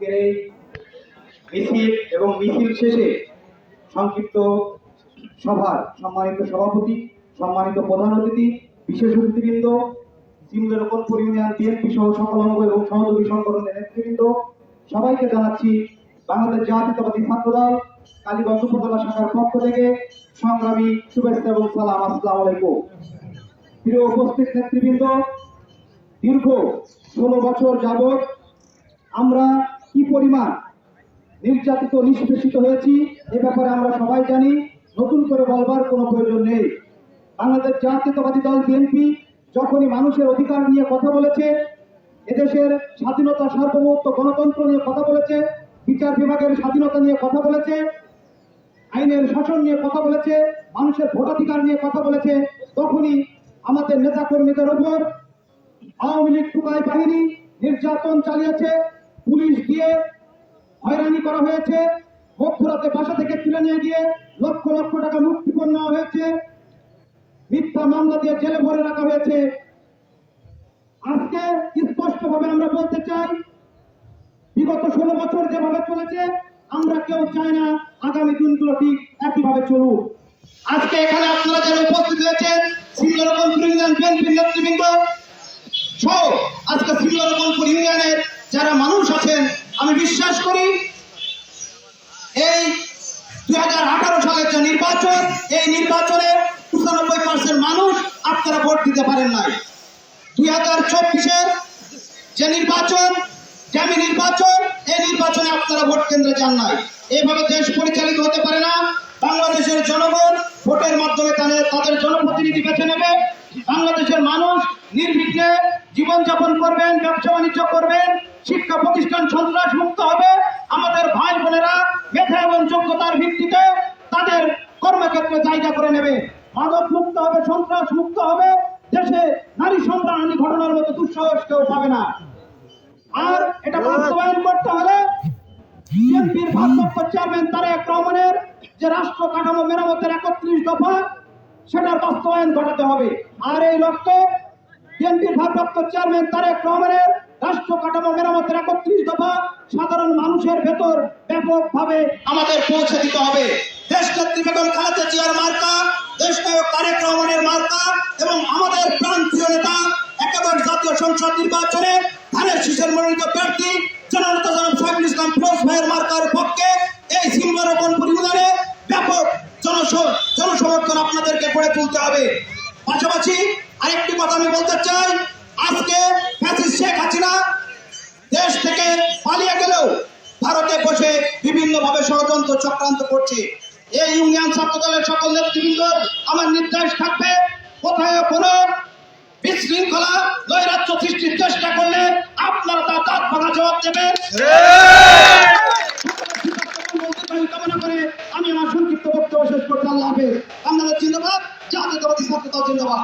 আজকের মিছিল এবং মিছিল শেষে সংক্ষিপ্ত সভার সম্মানিত সভাপতি, সম্মানিত প্রধান অতিথি, বিশেষ অতিথিবৃন্দ বিএনপি সহ সকল অঙ্গ এবং সহযোগী সংগঠনের নেতৃবৃন্দ, সবাইকে জানাচ্ছি বাংলাদেশ জাতীয়তাবাদী কালীগঞ্জ উপজেলা শাখার পক্ষ থেকে সংগ্রামী শুভেচ্ছা এবং সালাম, আসসালামু আলাইকুম। প্রিয় উপস্থিত নেতৃবৃন্দ, দীর্ঘ ষোলো বছর যাবৎ আমরা কি পরিমাণ নির্যাতিত, নিষ্পেষিত হয়েছি এ ব্যাপারে আমরা সবাই জানি, নতুন করে বলবার কোনো প্রয়োজন নেই। বাংলাদেশ জাতীয়তাবাদী দল বিএনপি যখনই মানুষের অধিকার নিয়ে কথা বলেছে, এদেশের স্বাধীনতা সার্বভৌমত্ব গণতন্ত্র নিয়ে কথা বলেছে, বিচার বিভাগের স্বাধীনতা নিয়ে কথা বলেছে, আইনের শাসন নিয়ে কথা বলেছে, মানুষের ভোটাধিকার নিয়ে কথা বলেছে, তখনই আমাদের নেতাকর্মীদের ওপর আওয়ামী লীগ টুকাই বাহিনী নির্যাতন চালিয়েছে পুলিশ দিয়ে হয়রানি করা হয়েছে। মধ্যরাতে বাসা থেকে তুলে নিয়ে গিয়ে লক্ষ লক্ষ টাকা মুক্তিপণ নেওয়া হয়েছে। মিথ্যা মামলা দিয়ে জেলে ভরে রাখা হয়েছে। আজকে স্পষ্টভাবে আমরা বলতে চাই, বিগত ষোলো বছর যেভাবে চলেছে, আমরা কেউ চাই না আগামী দিনগুলো ঠিক একইভাবে চলুক। আজকে এখানে আপনারা যারা উপস্থিত হয়েছেন সিনিয়র রকমপুর ইউনিয়ন বিএনপির নেতৃবৃন্দ আজকে রকমপুর ইউনিয়নের যারা মানুষ আছেন, আমি বিশ্বাস করি এই দুই হাজার আঠারো সালের যে নির্বাচন, এই নির্বাচনে পঁচানব্বই পার্সেন্ট মানুষ আপনারা ভোট দিতে পারেন নাই। দুই হাজার চব্বিশের যে নির্বাচন জামি নির্বাচন, এই নির্বাচনে আপনারা ভোট কেন্দ্রে যান নাই। এইভাবে দেশ পরিচালিত হতে পারে না। বাংলাদেশের জনগণ ভোটের মাধ্যমে তাদের তাদের জনপ্রতিনিধি বেছে নেবে। বাংলাদেশের মানুষ জীবনযাপন করবেন, ব্যবসা বাণিজ্য করবেন, শিক্ষা প্রতিষ্ঠান সন্ত্রাস মুক্ত হবে। আমাদের ভাই বোনেরা মেধা এবং যোগ্যতার ভিত্তিতে তাদের কর্মক্ষেত্রে জায়গা করে নেবে। মাদক মুক্ত হবে, সন্ত্রাস মুক্ত হবে। দেশে নারী সন্তানহানি ঘটনার মতো দুঃসাহস কেউ পাবে না। আর এটা বাস্তবায়ন করতে হলে বিএনপির ভারপ্রাপ্ত চেয়ারম্যান তারেক রহমানের যে রাষ্ট্র কাঠামো মেরামতের একত্রিশ দফা, সেটার বাস্তবায়ন ঘটাতে হবে। আর এই লক্ষ্যে বিএনপির ভারপ্রাপ্ত চেয়ারম্যান তারেক রহমানের রাষ্ট্র কাঠামো মেরামতের একত্রিশ দফা সাধারণ মানুষের ভেতর ব্যাপকভাবে আমাদের পৌঁছে দিতে হবে। দেশ নেত্রী বেগম খালেদা জিয়ার মার্কা দেশ নায়ক তারেক রহমানের মার্কা এবং আমাদের প্রান্তীয় নেতা একাদশ জাতীয় সংসদ নির্বাচনে ধানের শীষের মনোনীত প্রার্থী জননেতা জনাব সাইফুল ইসলাম ফিরোজ ভাইয়ের মার্কার পক্ষে এই ওপন পরিমাণে ব্যাপক জনস- জনসমর্থন আপনাদেরকে গড়ে তুলতে হবে। পাশাপাশি আরেকটি কথা আমি বলতে চাই, আজকে শেখ হাসিনা দেশ থেকে পালিয়ে গেলেও ভারতে বসে বিভিন্নভাবে ষড়যন্ত্র চক্রান্ত করছে। এই ইউনিয়ন ছাত্র দলের সকল নেতৃবৃন্দ, আমার নির্দেশ থাকবে, কোথায় কোনো বিশৃঙ্খলা, নৈরাজ্য সৃষ্টির চেষ্টা করলে আপনারা তার দাঁত ভাঙা জবাব দেবেন। আমি আমার সংক্ষিপ্ত বক্তব্য শেষ করতে আল্লাহ হাফেজ। বাংলাদেশ জিন্দাবাদ, জাতীয়তাবাদী ছাত্র দল জিন্দাবাদ।